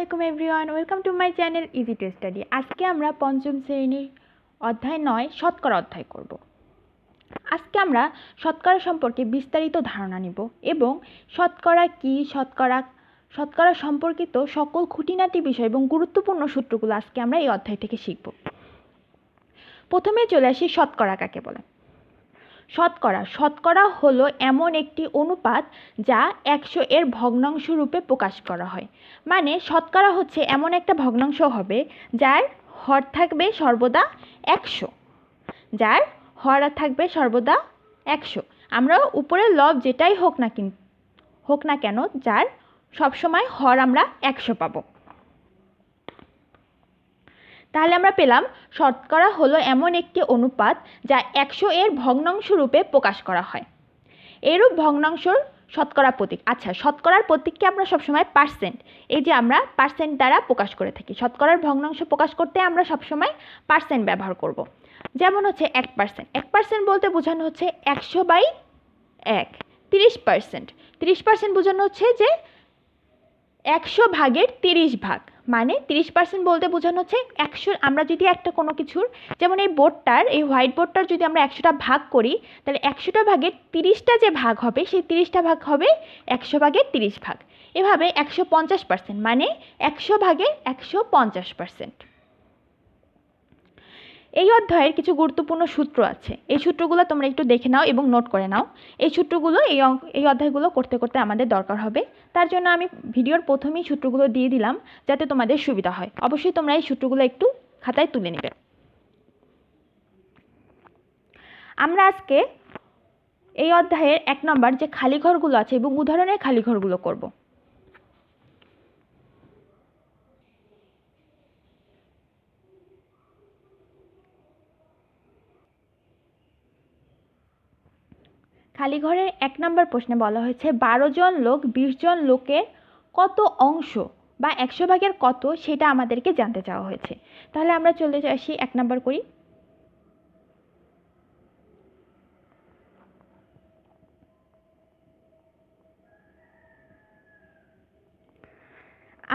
আলাইকুম everyone, welcome to my channel easy to study আজকে আমরা পঞ্চম শ্রেণির অধ্যায় নয়, শতকরা অধ্যায় করব। আজকে আমরা শতকরা সম্পর্কে বিস্তারিত ধারণা নিব এবং শতকরা কি, শতকরা শতকরা সম্পর্কিত সকল খুঁটিনাটি বিষয় এবং গুরুত্বপূর্ণ সূত্রগুলো আজকে আমরা এই অধ্যায় থেকে শিখব। প্রথমে চলে আসি শতকরা কাকে বলে। শতকরা। শতকরা হলো এমন একটি অনুপাত যা একশো এর ভগ্নাংশ রূপে প্রকাশ করা হয়। মানে শতকরা হচ্ছে এমন একটা ভগ্নাংশ হবে যার হর থাকবে সর্বদা একশো। যার হর থাকবে সর্বদা একশো। আমরা উপরের লব যেটাই হোক না কিন হোক না কেন, যার সবসময় হর আমরা একশো পাবো। তাহলে আমরা পেলাম শতকরা হলো এমন একটি অনুপাত যা একশো এর ভগ্নাংশ রূপে প্রকাশ করা হয়। এরূপ ভগ্নাংশর শতকরা প্রতীক। আচ্ছা শতকরার প্রতীককে আমরা সবসময় পার্সেন্ট, এই যে আমরা পার্সেন্ট দ্বারা প্রকাশ করে থাকি। শতকরার ভগ্নাংশ প্রকাশ করতে আমরা সবসময় পার্সেন্ট ব্যবহার করব। যেমন হচ্ছে এক পার্সেন্ট। এক পার্সেন্ট বলতে বোঝানো হচ্ছে একশো বাই এক, তিরিশ পার্সেন্ট। তিরিশ পার্সেন্ট বোঝানো হচ্ছে যে একশো ভাগের তিরিশ ভাগ। মানে তিরিশ পার্সেন্ট বলতে বোঝানো হচ্ছে একশো, আমরা যদি একটা কোনো কিছুর, যেমন এই বোর্ডটার, এই হোয়াইট বোর্ডটার যদি আমরা একশোটা ভাগ করি, তাহলে একশোটা ভাগের তিরিশটা যে ভাগ হবে, সেই তিরিশটা ভাগ হবে একশো ভাগের তিরিশ ভাগ। এভাবে একশো পঞ্চাশ পার্সেন্ট মানে একশো ভাগে একশো পঞ্চাশ পার্সেন্ট এই অধ্যায়ের কিছু গুরুত্বপূর্ণ সূত্র আছে। এই সূত্রগুলো তোমরা একটু দেখে নাও এবং নোট করে নাও। এই সূত্রগুলো, এই এই অধ্যায়গুলো করতে করতে আমাদের দরকার হবে। তার জন্য আমি ভিডিওর প্রথমেই সূত্রগুলো দিয়ে দিলাম যাতে তোমাদের সুবিধা হয়। অবশ্যই তোমরা এই সূত্রগুলো একটু খাতায় তুলে নেবে। আমরা আজকে এই অধ্যায়ের এক নম্বর যে খালি ঘরগুলো আছে এবং উদাহরণের খালি ঘরগুলো করব। খালি ঘরের এক নম্বর প্রশ্নে বলা হয়েছে, বারো জন লোক বিশ জন লোকের কত অংশ বা একশো ভাগের কত সেটা আমাদেরকে জানতে চাওয়া হয়েছে তাহলে আমরা চলে আসি এক নম্বর করি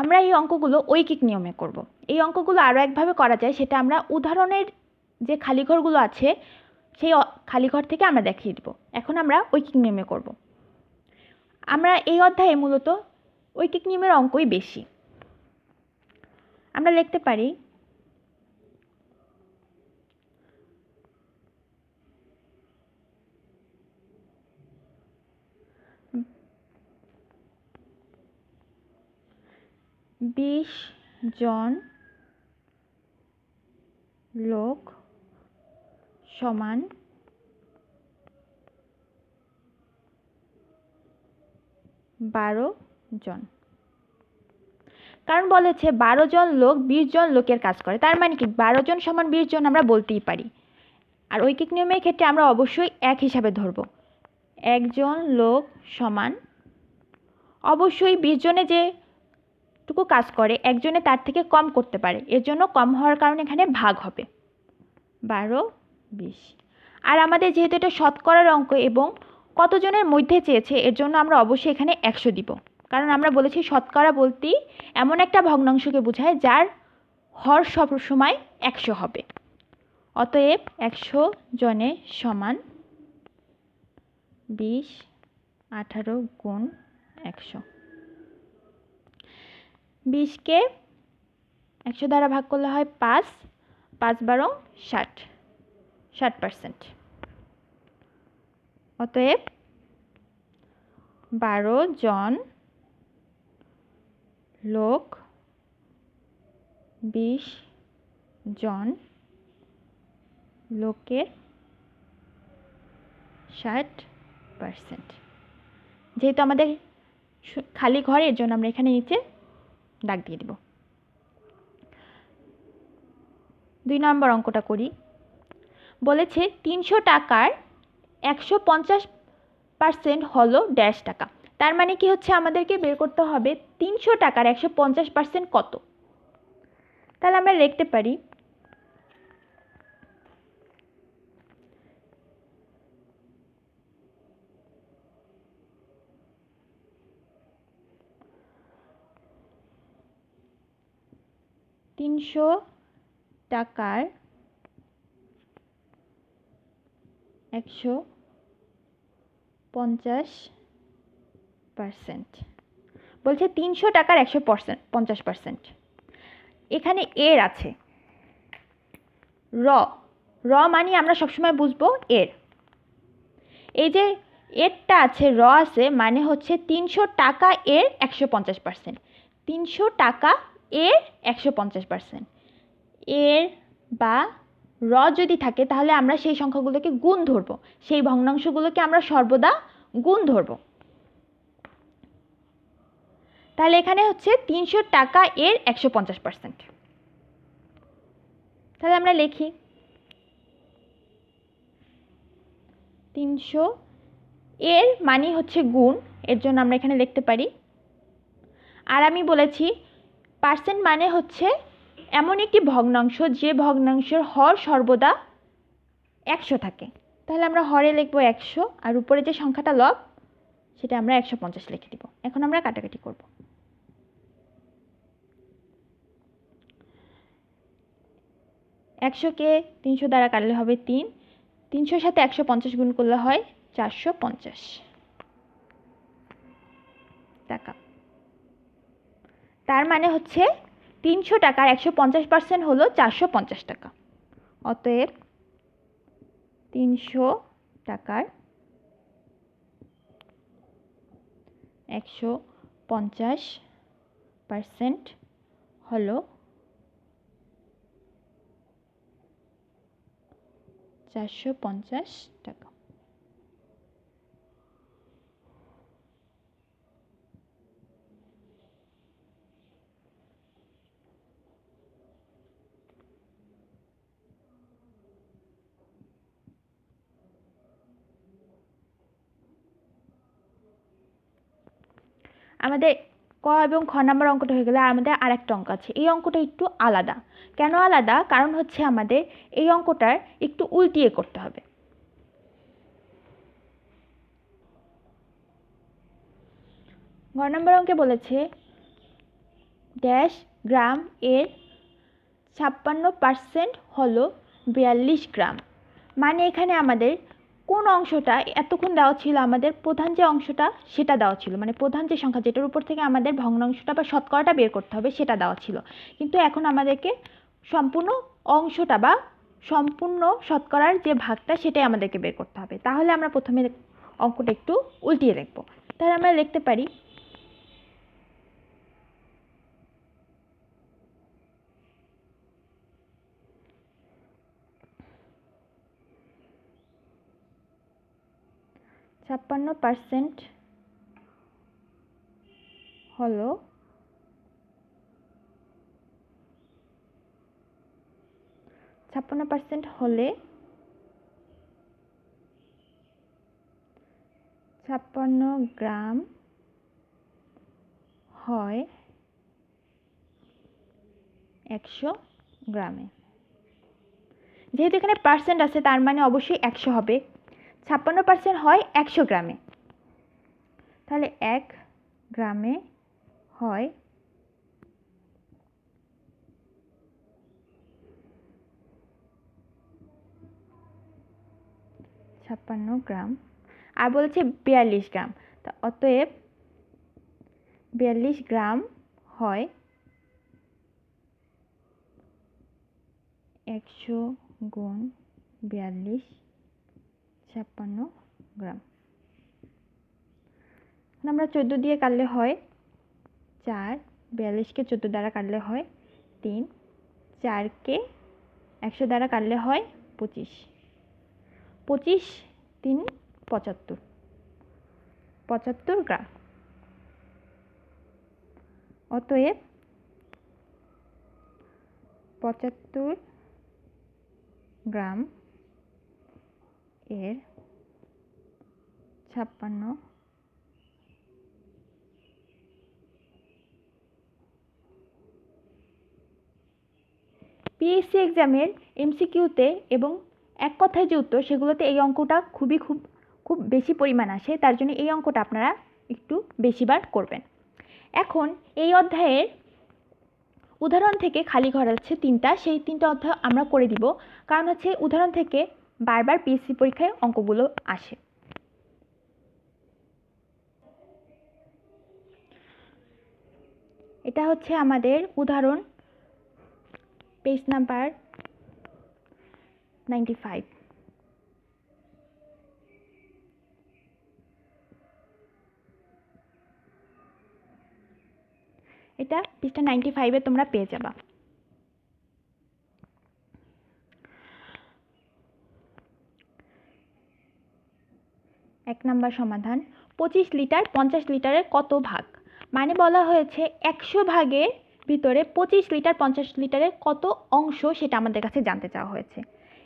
আমরা এই অঙ্কগুলো ঐকিক নিয়মে করব। এই অঙ্কগুলো আরও একভাবে করা যায়, সেটা আমরা উদাহরণের যে খালি ঘরগুলো আছে সেই খালি ঘর থেকে আমরা দেখিয়ে দেবো। এখন আমরা ঐকিক নিয়মে করব। আমরা এই অধ্যায়ে মূলত ঐকিক নিয়মের অঙ্কই বেশি। আমরা লিখতে পারি, বিশ জন লোক সমান বারো জন। কারণ বলেছে বারো জন লোক বিশ জন লোকের কাজ করে। তার মানে কি? বারো জন সমান বিশ জন আমরা বলতেই পারি। আর ঐকিক নিয়মের ক্ষেত্রে আমরা অবশ্যই এক হিসাবে ধরব। একজন লোক সমান অবশ্যই বিশ জনে যে টুকু কাজ করে, একজনে তার থেকে কম করতে পারে। এর জন্য কম হওয়ার কারণে এখানে ভাগ হবে। বারো বিশ। আর আমাদের যেহেতু এটা শতকরার অঙ্ক এবং কতজনের মধ্যে চেয়েছে, এর জন্য আমরা অবশ্যই এখানে একশো দিব। কারণ আমরা বলেছি শতকরা বলতেই এমন একটা ভগ্নাংশকে বোঝায় যার হর সব সময় একশো হবে। অতএব একশো জনের সমান বিশ, আঠারো গুণ একশো। বিশকে একশো দ্বারা ভাগ করলে হয় পাঁচ পাঁচ বারো ষাট। ষাট পার্সেন্ট অতএব বারো জন লোক বিশ জন লোকের ষাট পার্সেন্ট যেহেতু আমাদের খালি ঘর, এর জন্য আমরা এখানে নিচে দাগ দিয়ে দেব। দুই নম্বর অঙ্কটা করি। বলেছে তিনশো টাকার একশো পঞ্চাশ পার্সেন্ট হলো ড্যাশ টাকা। তার মানে কি হচ্ছে? আমাদেরকে বের করতে হবে তিনশো টাকার একশো পঞ্চাশ পার্সেন্ট কত? তাহলে আমরা লিখতে পারি তিনশো টাকার একশো পঞ্চাশ পার্সেন্ট বলছে তিনশো টাকার একশো পার্সেন্ট পঞ্চাশ পার্সেন্ট এখানে এর আছে। র র মানে আমরা সবসময় বুঝব এর। এই যে এরটা আছে, র আছে মানে হচ্ছে তিনশো টাকা এর একশো পঞ্চাশ পার্সেন্ট তিনশো টাকা এর একশো পঞ্চাশ পার্সেন্ট এর বা র যদি থাকে, তাহলে আমরা সেই সংখ্যাগুলোকে গুণ ধরব। সেই ভগ্নাংশগুলোকে আমরা সর্বদা গুণ ধরব। তাহলে এখানে হচ্ছে তিনশো টাকা এর একশো পঞ্চাশ পার্সেন্ট তাহলে আমরা লিখি, তিনশো এর মানে হচ্ছে গুণ, এর জন্য আমরা এখানে লিখতে পারি। আর আমি বলেছি পার্সেন্ট মানে হচ্ছে এমন একটি ভগ্নাংশ, যে ভগ্নাংশের হর সর্বদা একশো থাকে। তাহলে আমরা হরে লিখব একশো, আর উপরে যে সংখ্যাটা লব, সেটা আমরা একশো পঞ্চাশ লিখে দিব। এখন আমরা কাটাকাটি করব। একশোকে তিনশো দ্বারা কাটলে হবে তিন। তিনশোর সাথে একশো পঞ্চাশ গুণ করলে হয় চারশো পঞ্চাশ। টাকা। তার মানে হচ্ছে তিনশো টাকার একশো পঞ্চাশ পার্সেন্ট হলো চারশো পঞ্চাশ টাকা। অতএব তিনশো টাকার একশো পঞ্চাশ পার্সেন্ট হলো চারশো পঞ্চাশ টাকা। আমাদের ক এবং খ নাম্বার অঙ্কটা হয়ে গেলে আমাদের আরেকটা অঙ্ক আছে। এই অঙ্কটা একটু আলাদা। কেন আলাদা? কারণ হচ্ছে আমাদের এই অঙ্কটার একটু উল্টিয়ে করতে হবে। গ নম্বর অঙ্কে বলেছে, ড্যাশ গ্রাম এর ছাপ্পান্ন পার্সেন্ট হলো বিয়াল্লিশ গ্রাম। মানে এখানে আমাদের কোন অংশটা এতক্ষণ দেওয়া ছিল? আমাদের প্রধান যে অংশটা, সেটা দেওয়া ছিল। মানে প্রধান যে সংখ্যা, যেটার উপর থেকে আমাদের ভগ্নাংশটা বা শতকরাটা বের করতে হবে, সেটা দেওয়া ছিল। কিন্তু এখন আমাদেরকে সম্পূর্ণ অংশটা বা সম্পূর্ণ শতকরার যে ভাগটা, সেটাই আমাদেরকে বের করতে হবে। তাহলে আমরা প্রথমে অঙ্কটা একটু উল্টিয়ে দেখব। তাহলে আমরা লিখতে পারি ছাপ্পান্ন পার্সেন্ট হলো ছাপ্পান্ন পার্সেন্ট হলে ছাপ্পান্ন গ্রাম হয় একশো গ্রামে। যেহেতু এখানে পার্সেন্ট আছে, তার মানে অবশ্যই একশো হবে। ছাপ্পান্ন পার্সেন্ট হয় একশো গ্রামে। তাহলে এক গ্রামে হয় ছাপ্পান্ন গ্রাম, আর বলেছে বিয়াল্লিশ গ্রাম। তা অতএব বিয়াল্লিশ গ্রাম হয় একশো গুণ বিয়াল্লিশ ছাপ্পান্ন গ্রাম। আমরা চোদ্দ দিয়ে কাটলে হয় চার বিয়াল্লিশকে চোদ্দ দ্বারা কাটলে হয় তিন চারকে একশো দ্বারা কাটলে হয় পঁচিশ। পঁচিশ তিন পঁচাত্তর। পঁচাত্তর গ্রাম। অতএব পঁচাত্তর গ্রাম এর ছাপ্পান্ন। পিএসসি এক্সামের এমসিকিউতে এবং এক কথায় যে উত্তর, সেগুলোতে এই অঙ্কটা খুবই খুব খুব বেশি পরিমাণ আসে। তার জন্য এই অঙ্কটা আপনারা একটু বেশিবার করবেন। এখন এই অধ্যায়ের উদাহরণ থেকে খালি ঘর আছে তিনটা। সেই তিনটা অধ্যায় আমরা করে দিব। কারণ হচ্ছে উদাহরণ থেকে বারবার পিএসসি পরীক্ষায় অঙ্কগুলো আসে। এটা হচ্ছে আমাদের উদাহরণ পেজ নাম্বার নাইনটি ফাইভ এটা পৃষ্ঠা নাইনটি ফাইভে তোমরা পেয়ে যাবা। এক নাম্বার সমাধান, পঁচিশ লিটার পঞ্চাশ লিটারের কত ভাগ? মানে বলা হয়েছে একশো ভাগের ভিতরে পঁচিশ লিটার পঞ্চাশ লিটারের কত অংশ সেটা আমাদের কাছে জানতে চাওয়া হয়েছে।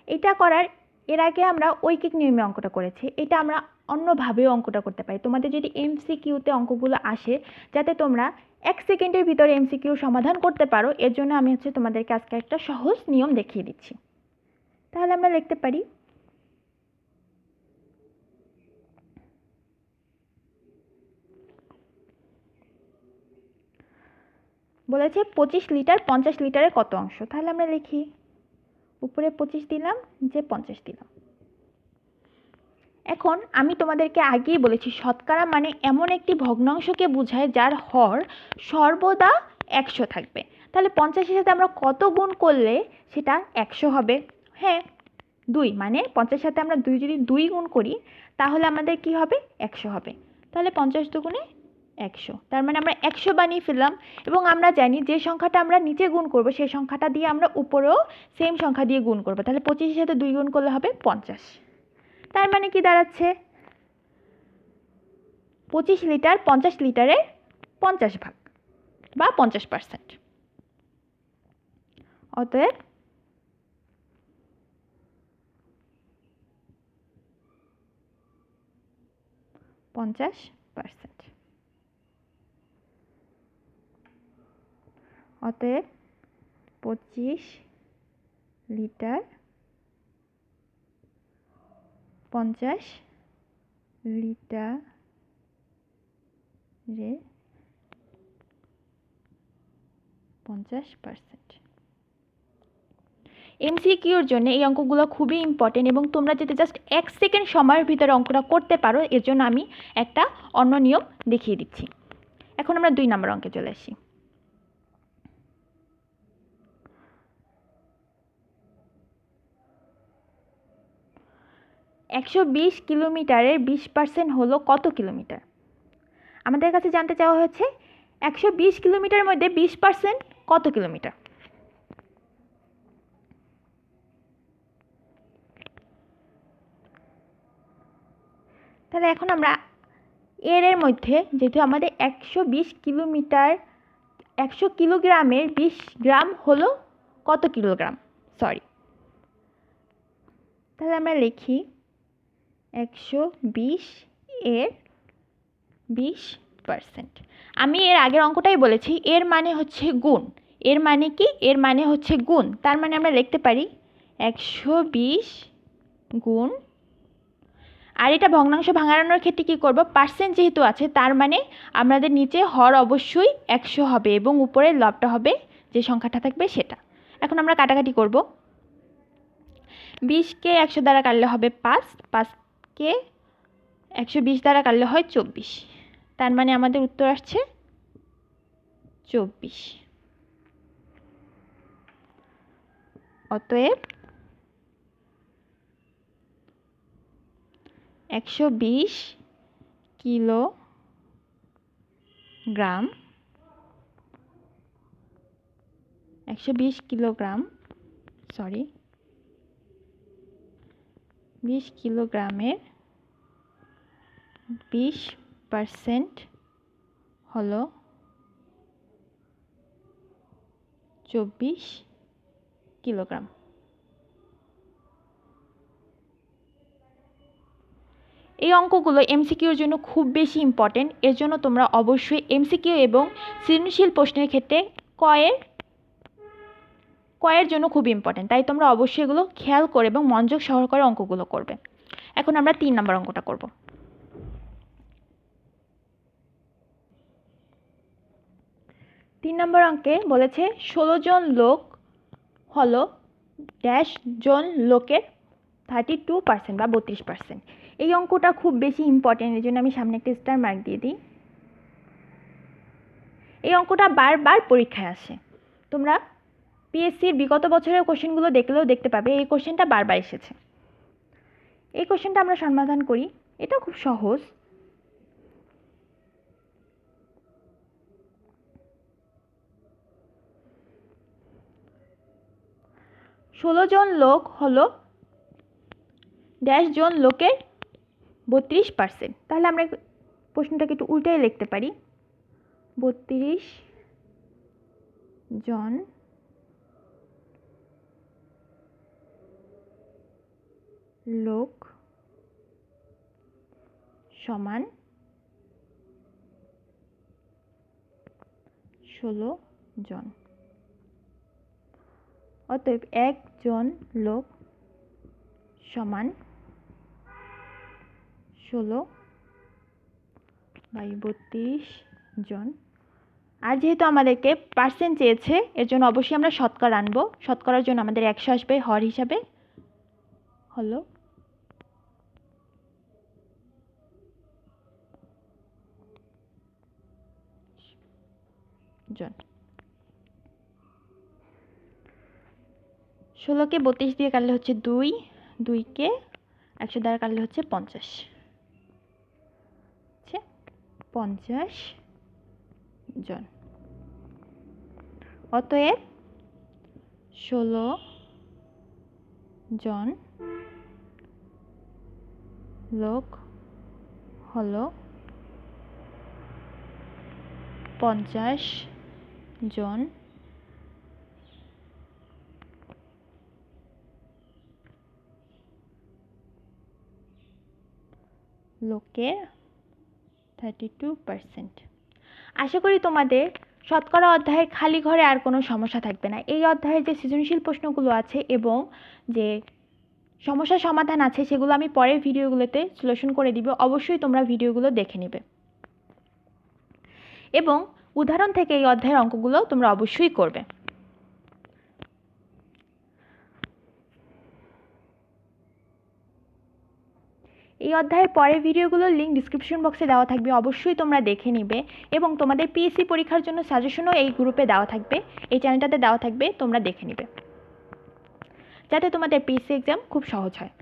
এটা করার, এর আগে আমরা ঐকিক নিয়মে অঙ্কটা করেছি, এটা আমরা অন্যভাবেও অঙ্কটা করতে পারি। তোমাদের যদি এমসিকিউতে অঙ্কগুলো আসে, যাতে তোমরা এক সেকেন্ডের ভিতরে এমসিকিউ সমাধান করতে পারো, এর জন্য আমি হচ্ছে তোমাদেরকে আজকে একটা সহজ নিয়ম দেখিয়ে দিচ্ছি। তাহলে আমরা লিখতে পারি বলেছে পঁচিশ লিটার পঞ্চাশ লিটারের কত অংশ? তাহলে আমরা লিখি। উপরে পঁচিশ দিলাম, নিচে পঞ্চাশ দিলাম। এখন আমি তোমাদেরকে আগেই বলেছি, শতকরা মানে এমন একটি ভগ্নাংশকে বোঝায় যার হর সর্বদা একশো থাকবে। তাহলে পঞ্চাশের সাথে আমরা কত গুণ করলে সেটা একশো হবে? হ্যাঁ দুই মানে পঞ্চাশের সাথে আমরা দুই যদি দুই গুণ করি, তাহলে আমাদের কি হবে? একশো হবে। তাহলে পঞ্চাশ দুগুণে একশো। তার মানে আমরা একশো বানিয়ে ফেললাম এবং আমরা জানি যে সংখ্যাটা আমরা নিচে গুণ করব, সেই সংখ্যাটা দিয়ে আমরা উপরেও সেম সংখ্যা দিয়ে গুণ করব। তাহলে পঁচিশের সাথে দুই গুণ করলে হবে পঞ্চাশ। তার মানে কি দাঁড়াচ্ছে? পঁচিশ লিটার পঞ্চাশ লিটারের পঞ্চাশ ভাগ বা পঞ্চাশ পার্সেন্ট অতএব পঞ্চাশ পার্সেন্ট অতএব পঁচিশ লিটার পঞ্চাশ লিটারে পঞ্চাশ পার্সেন্ট। এমসিকিউর জন্য এই অঙ্কগুলো খুবই ইম্পর্টেন্ট এবং তোমরা যদি জাস্ট এক সেকেন্ড সময়ের ভিতরে অঙ্কটা করতে পারো, এর জন্য আমি একটা অন্য নিয়ম দেখিয়ে দিচ্ছি। এখন আমরা দুই নম্বর অঙ্কে চলে আসি। একশো বিশ কিলোমিটারের বিশ পার্সেন্ট হলো কত কিলোমিটার? আমাদের কাছে জানতে চাওয়া হয়েছে, একশো বিশ কিলোমিটারের মধ্যে বিশ পার্সেন্ট কত কিলোমিটার? তাহলে এখন আমরা এর এর মধ্যে, যেহেতু আমাদের একশো বিশ কিলোমিটার, একশো কিলোগ্রামের বিশ গ্রাম হলো কত কিলোগ্রাম? সরি তাহলে আমরা লিখি একশো বিশ এর বিশ পার্সেন্ট। আমি এর আগের অঙ্কটাই বলেছি, এর মানে হচ্ছে গুণ। এর মানে কি? এর মানে হচ্ছে গুণ। তার মানে আমরা লিখতে পারি একশো বিশ গুণ। আর এটা ভগ্নাংশ ভাঙানোর ক্ষেত্রে কী করব? পার্সেন্ট যেহেতু আছে, তার মানে আমাদের নিচে হর অবশ্যই একশো হবে এবং উপরের লবটা হবে, যে সংখ্যাটা থাকবে সেটা। এখন আমরা কাটাকাটি করব। বিশকে একশো দ্বারা কাটলে হবে পাঁচ পাঁচ পাঁচকে একশো বিশ দ্বারা কাটলে হয় চব্বিশ। তার মানে আমাদের উত্তর আসছে চব্বিশ। অতএব একশো বিশ কিলো গ্রাম একশো বিশ কিলোগ্রাম সরি বিশ কিলোগ্রামের বিশ পার্সেন্ট হলো চব্বিশ কিলোগ্রাম। এই অঙ্কগুলো এমসিকিউর জন্য খুব বেশি ইম্পর্টেন্ট এর জন্য তোমরা অবশ্যই এমসিকিউ এবং সৃজনশীল প্রশ্নের ক্ষেত্রে কয়ের কয়ের জন্য খুব ইম্পর্টেন্ট তাই তোমরা অবশ্যই এগুলো খেয়াল করে এবং মনোযোগ সহকারে অঙ্কগুলো করবে। এখন আমরা তিন নম্বর অঙ্কটা করব। তিন নম্বর অঙ্কে বলেছে, ষোলো জন লোক হলো ড্যাশ জন লোকের থার্টি টু পার্সেন্ট বা বত্রিশ পার্সেন্ট এই অঙ্কটা খুব বেশি ইম্পর্টেন্ট এই জন্য আমি সামনে একটা স্টার মার্ক দিয়ে দিই। এই অঙ্কটা বারবার পরীক্ষায় আসে। তোমরা পিএসসির বিগত বছরের কোশ্চেনগুলো দেখলেও দেখতে পাবে, এই কোশ্চেনটা বারবার এসেছে। এই কোশ্চেনটা আমরা সমাধান করি। এটা খুব সহজ। ষোলো জন লোক হলো ড্যাশ জন লোকের বত্রিশ পার্সেন্ট তাহলে আমরা প্রশ্নটাকে একটু উল্টাই লিখতে পারি। বত্রিশ জন লোক সমান ষোলো জন। অতএব একজন লোক সমান ষোলো বাই বত্রিশ জন। আর যেহেতু আমাদেরকে পার্সেন্ট চেয়েছে, এর জন্য অবশ্যই আমরা শতকরা আনব। শতকরার জন্য আমাদের একশো আসবে, হর হিসাবে। হলো জন। ষোলোকে বত্রিশ দিয়ে কাটলে হচ্ছে দুই, দুইকে একশো দ্বারা কাটলে হচ্ছে পঞ্চাশ। পঞ্চাশ জন। অতএব ষোলো জন লোক হলো পঞ্চাশ জন লোকের থার্টি টু পার্সেন্ট আশা করি তোমাদের শতকরা অধ্যায়ের খালি ঘরে আর কোনো সমস্যা থাকবে না। এই অধ্যায়ের যে সৃজনশীল প্রশ্নগুলো আছে এবং যে সমস্যার সমাধান আছে, সেগুলো আমি পরের ভিডিওগুলোতে সলিউশন করে দিব। অবশ্যই তোমরা ভিডিওগুলো দেখে নেবে। এবং উদাহরণ থেকে এই অধ্যায়ের অঙ্কগুলো তোমরা অবশ্যই করবে। এই অধ্যায়ের পরের ভিডিওগুলোর লিঙ্ক ডিসক্রিপশন বক্সে দেওয়া থাকবে, অবশ্যই তোমরা দেখে নিবে এবং তোমাদের পিএসসি পরীক্ষার জন্য সাজেশনও এই গ্রুপে দেওয়া থাকবে, এই চ্যানেলটাতে দেওয়া থাকবে, তোমরা দেখে নিবে। যাতে তোমাদের পিএসসি এক্সাম খুব সহজ হয়।